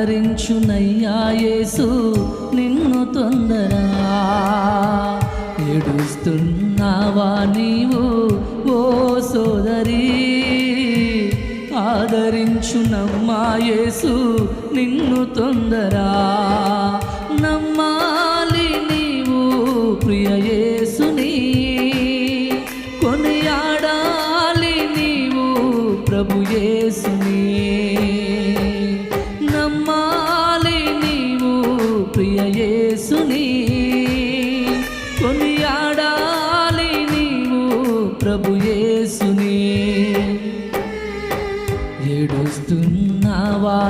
ఆదరించునయ్యాయేసు నిన్ను తొందర ఏడుస్తున్నావా నీవు? ఓ సోదరి ఆదరించునమ్మాయేసు నిన్ను తొందరా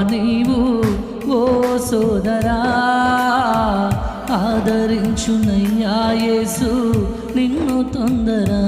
నీవు ఓ సోదరా ఆదరించునయ్యా యేసు నిన్ను తొందరా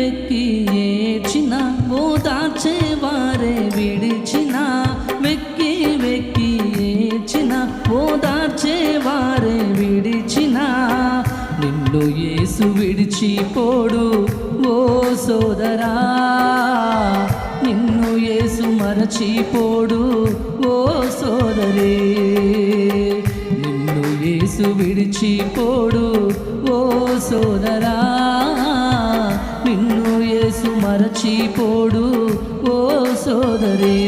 వెక్కి వెక్కి ఏడ్చిన ఓదార్చేవారే విడిచిన వెక్కి వెక్కి ఏడ్చిన ఓదార్చేవారే విడిచిన. నిన్ను యేసు విడిచిపోడు ఓ సోదరా. నిన్ను యేసు మరచిపోడు ఓ సోదరే. నిన్ను యేసు విడిచిపోడు ఓ సోదరా. నిన్ను యేసు మరచిపోడు ఓ సోదరి.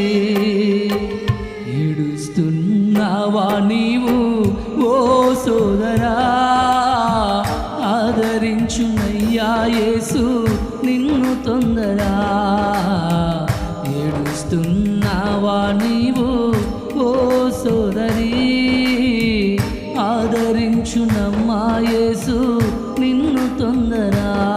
ఏడుస్తున్నావా నీవు ఓ సోదరా. ఆదరించునయ్యా యేసు నిన్ను తొందరా. ఏడుస్తున్నావా నీవు ఓ సోదరి. ఆదరించునమ్మా యేసు నిన్ను తొందరా.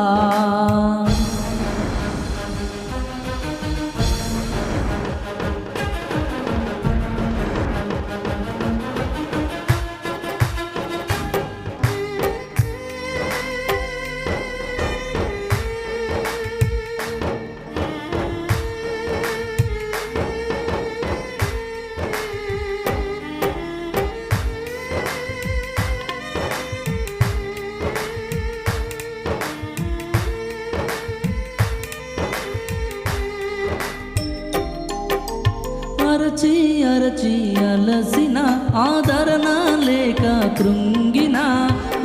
అరచి అలసిన ఆదరణ లేక కృంగిన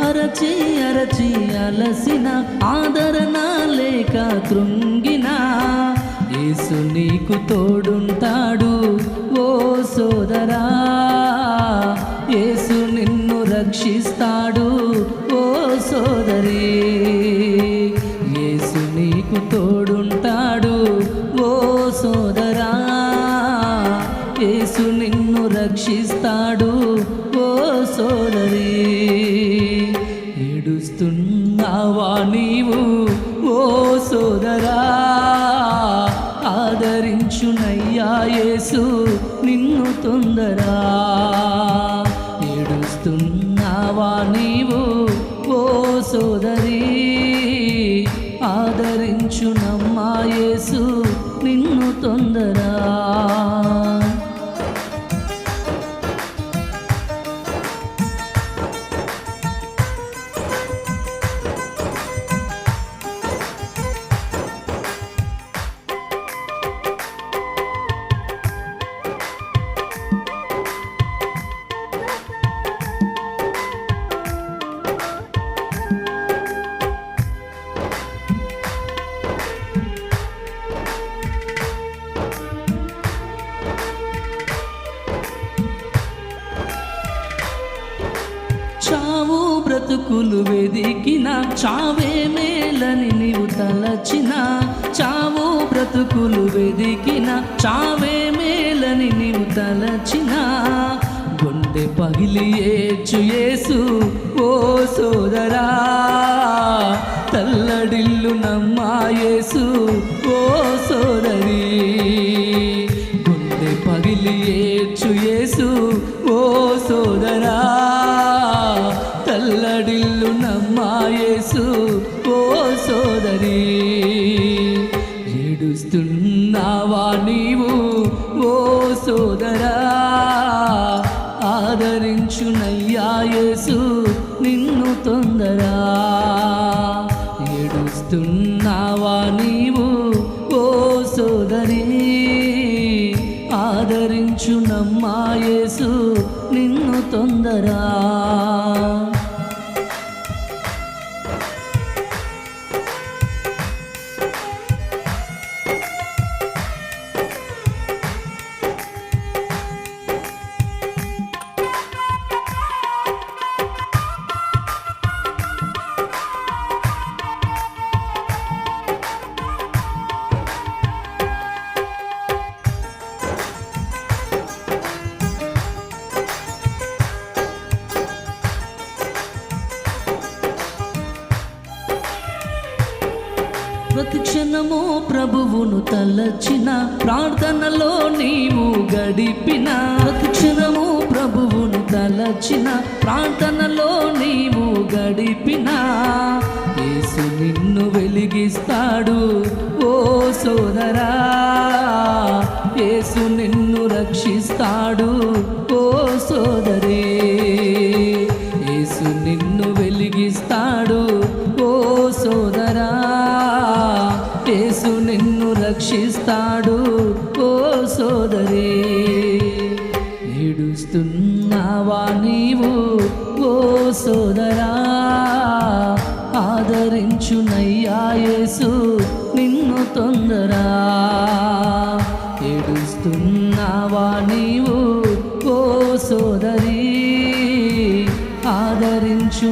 అరచి అరచి అలసిన ఆదరణ లేక కృంగిన. యేసు నీకు తోడుంటాడు ఓ సోదరా. యేసు నిన్ను రక్షిస్తాడు ఓ సోదరి. ఆదరించునయ్యా యేసు నిన్ను తొందరా ఏడుస్తున్నావా నీవు ఓ సోదరి? ఆదరించునమ్మా యేసు నిన్ను తొందరా బ్రతుకులు వెదికిన చావే మేలని నీవు తలచిన చావు బ్రతుకులు వెదికిన చావే మేలని నీవు తలచిన. గుండె పగిలి ఏచు యేసు ఓ సోదరా. తల్లడిల్లు నమ్మా యేసు ఓ సోదరి. గుండె పగిలి ఏచు యేసు ఓ సోదరా. కడిల్లు నమ్మాయేసు ఓ సోదరి. ఏడుస్తున్నావా నీవు ఓ సోదరా. ఆదరించునయ్యాయేసు నిన్ను తొందరా. ఏడుస్తున్నావా నీవు ఓ సోదరి. ఆదరించునమ్మాయేసు నిన్ను తొందరా. ప్రభువును తలచిన ప్రార్థనలో నీవు గడిపిన. క్షణము ప్రభువును తలచిన ప్రార్థనలో నీవు గడిపిన. యేసు నిన్ను వెలిగిస్తాడు ఓ సోదరా. యేసు నిన్ను రక్షిస్తాడు ఓ సోదరే. రక్షిస్తాడు ఓ సోదరి. ఏడుస్తున్నావా నీవు ఓ సోదరా. ఆదరించునయ్యా యేసు నిన్ను తొందరా. ఏడుస్తున్నావా నీవు ఓ సోదరి. ఆదరించు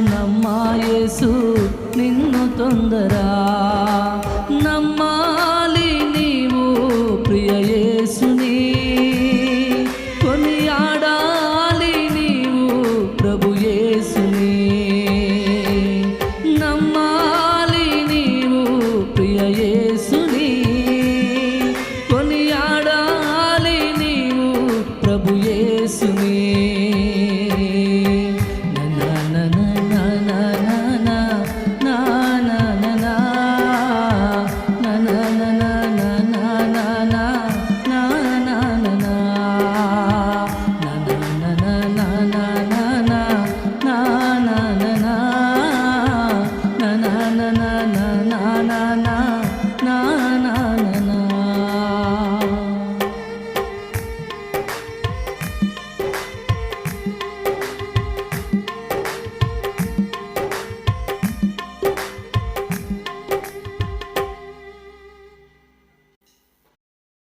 యేసు నిన్ను తొందరా. నమ్మాలి கிருபையே